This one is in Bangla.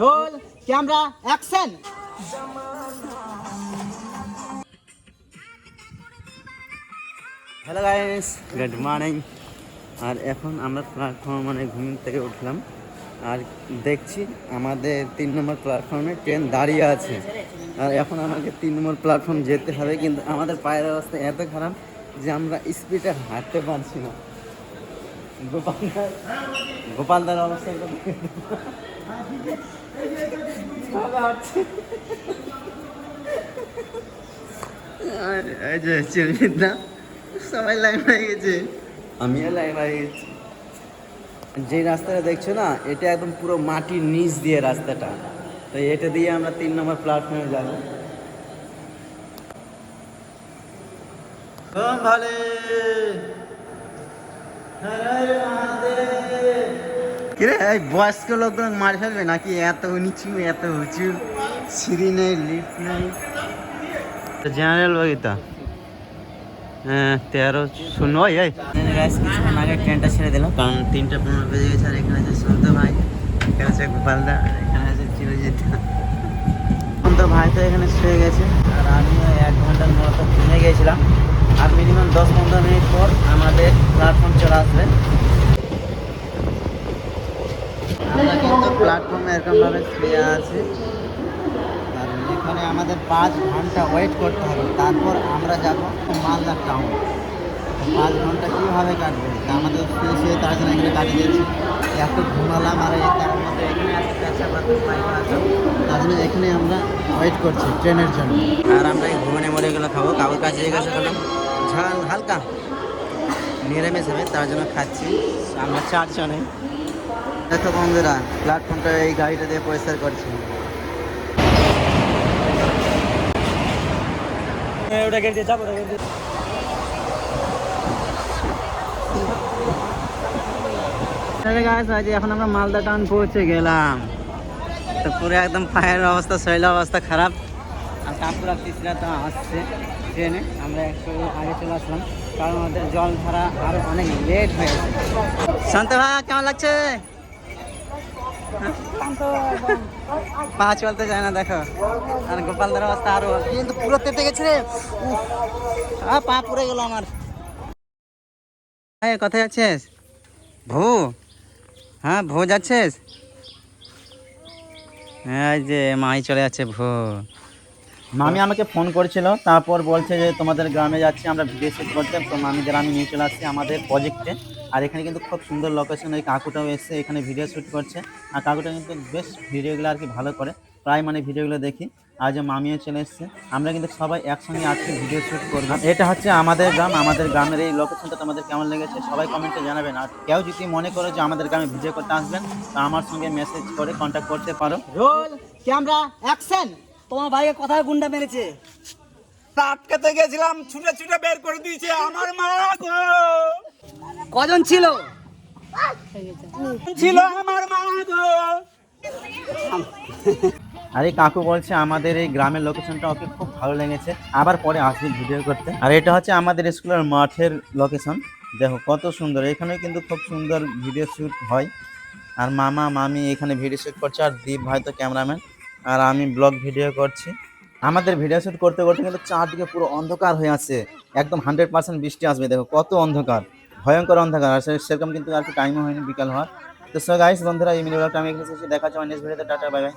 Roll, camera, action. Hello guys good morning আর এখন আমরা প্ল্যাটফর্ম মানে ঘুম থেকে উঠলাম। আর দেখছি আমাদের তিন নম্বর প্ল্যাটফর্মে ট্রেন দাঁড়িয়ে আছে। আর এখন আমাকে তিন নম্বর প্ল্যাটফর্ম যেতে হবে, কিন্তু আমাদের পায়ের অবস্থা এত খারাপ যে আমরা স্পিডে হাঁটতে পারছি না। গোপালদার গোপালদার অবস্থা এই যে চিরমিদা সবাই লাইন হয়ে গেছে। আমিও লাইন হয়ে গেছি। যে রাস্তাটা দেখছ না এটা একদম পুরো মাটির নিচ দিয়ে রাস্তাটা। তো এটা দিয়ে আমরা তিন নম্বর প্ল্যাটফর্মে যাব। ভালে কিরে এই বয়স্ক লোকজন মার ফেলবে নাকি? এত নিচু এত উঁচু সিঁড়ি নেই লিফট নেই। জেনারেল বগিতা হ্যাঁ তেরো শূন্য ওই এই। কিছুক্ষণ আগে ট্রেনটা ছেড়ে দিলাম কারণ তিনটা পনেরো বেজে গেছে আর এখানে আছে সন্ত ভাই এখানে আছে গোপালদা এখানে আছে চিরজিৎ। সন্ত ভাই তো এখানে শুয়ে গেছে। আর আমিও এক ঘণ্টার মতো ঘুমিয়ে গেছিলাম। আর মিনিমাম দশ পনেরো মিনিট পর আমাদের প্ল্যাটফর্ম চলে আসবে। আমরা কিন্তু প্ল্যাটফর্মে এরকমভাবে শুয়ে আছি। আর এখানে আমাদের পাঁচ ঘণ্টা ওয়েট করতে হবে। তারপর আমরা যাব মালদা টাউন পাঁচ ঘণ্টা কীভাবে কাটবে? তা আমাদের শুয়ে শুয়ে তার জন্য এখানে কাটিয়ে দিয়েছি। এত ঘুমালাম আর তার মধ্যে এখানে তার জন্য এখানে আমরা ওয়েট করছি ট্রেনের জন্য। আর আমরা এই ঘুমনে মরে গেলে খাব। কাউর কাছে জিজ্ঞাসা করলাম ঝাল হালকা। নিরামিষ হবে তার জন্য খাচ্ছি। আমরা চারজনে। দেখো বন্ধুরা প্ল্যাটফর্মটা এই গাড়িটা দিয়ে পরিষ্কার করছি। ওটা গেট দিয়ে যাব ওটা এখন আমরা মালদা টাউন পৌঁছে গেলাম। তো পুরো একদম পায়ের অবস্থা শৈল অবস্থা খারাপ। আর তিসরা তো আসছে ট্রেনে। আমরা একটু আগে চলে আসলাম। কারণ আমাদের জল ধরা আরও অনেক লেট হয়ে গেছে। শান্ত ভাই কেমন লাগছে? পা চলতে যায় না দেখো। আর গোপালদার অবস্থা আরও কিন্তু পুরো তেতে গেছে রে। পা পুড়ে গেল আমার। ভাই কোথায় আছিস ভু? হ্যাঁ ভো যাচ্ছিস? হ্যাঁ এই যে মাই চলে যাচ্ছে ভো। মামি আমাকে ফোন করেছিল, তারপর বলছে যে তোমাদের গ্রামে যাচ্ছি, আমরা ভিডিও শ্যুট করতে তো মামি গ্রামে নিয়ে চলে আসছি আমাদের প্রজেক্টে আর এখানে কিন্তু খুব সুন্দর লোকেশন ওই কাকুটাও এসে এখানে ভিডিও শ্যুট করছে। আর কাকুটা কিন্তু বেশ ভিডিওগুলো আর কি ভালো করে, প্রায় মানে ভিডিওগুলো দেখি। আজ মামিও চলে এসছে। আমরা কিন্তু সবাই একসঙ্গে আজকে ভিডিও শ্যুট করব। এটা হচ্ছে আমাদের গ্রাম, আমাদের গ্রামের এই লোকেশনটা তোমাদের কেমন লেগেছে সবাই কমেন্টে জানাবেন। আর কেউ যদি মনে করো যে আমাদের গ্রামে ভিডিও করতে আসবেন, তা আমার সঙ্গে মেসেজ করে কন্ট্যাক্ট করতে পারো। রোল ক্যামেরা অ্যাকশন তোমার ভাইকে কোথায় গুন্ডা মেরেছে। আটকাতে গেছিলাম ছুটে ছুটে বের করে দিয়েছে আমার মা গো। কজন ছিল? ছিল আমার মা গো। আর এই কাকু বলছে আমাদের এই গ্রামের লোকেশনটা ওকে খুব ভালো লেগেছে। আবার পরে আসবে ভিডিও করতে। আর এটা হচ্ছে আমাদের স্কুলের মাঠের লোকেশন দেখো কত সুন্দর এখানে কিন্তু খুব সুন্দর ভিডিও শ্যুট হয়। আর মামা মামি এখানে ভিডিও শ্যুট করছে আর দীপ ভাই তো ক্যামেরাম্যান আর আমি ব্লগ ভিডিও করছি। আমাদের ভিডিও শ্যুট করতে করতে কিন্তু চারদিকে পুরো অন্ধকার হয়ে আছে। একদম হান্ড্রেড পার্সেন্ট বৃষ্টি আসবে, দেখো কত অন্ধকার। ভয়ঙ্কর অন্ধকার। আর সেরকম কিন্তু আর কি টাইমও হয়নি, বিকাল হওয়ার। তো সো গাইস বন্ধুরা, এই মিনি আমি এখানে দেখা যাবে নেক্সট ভিডিওতে টাটা বাই বাই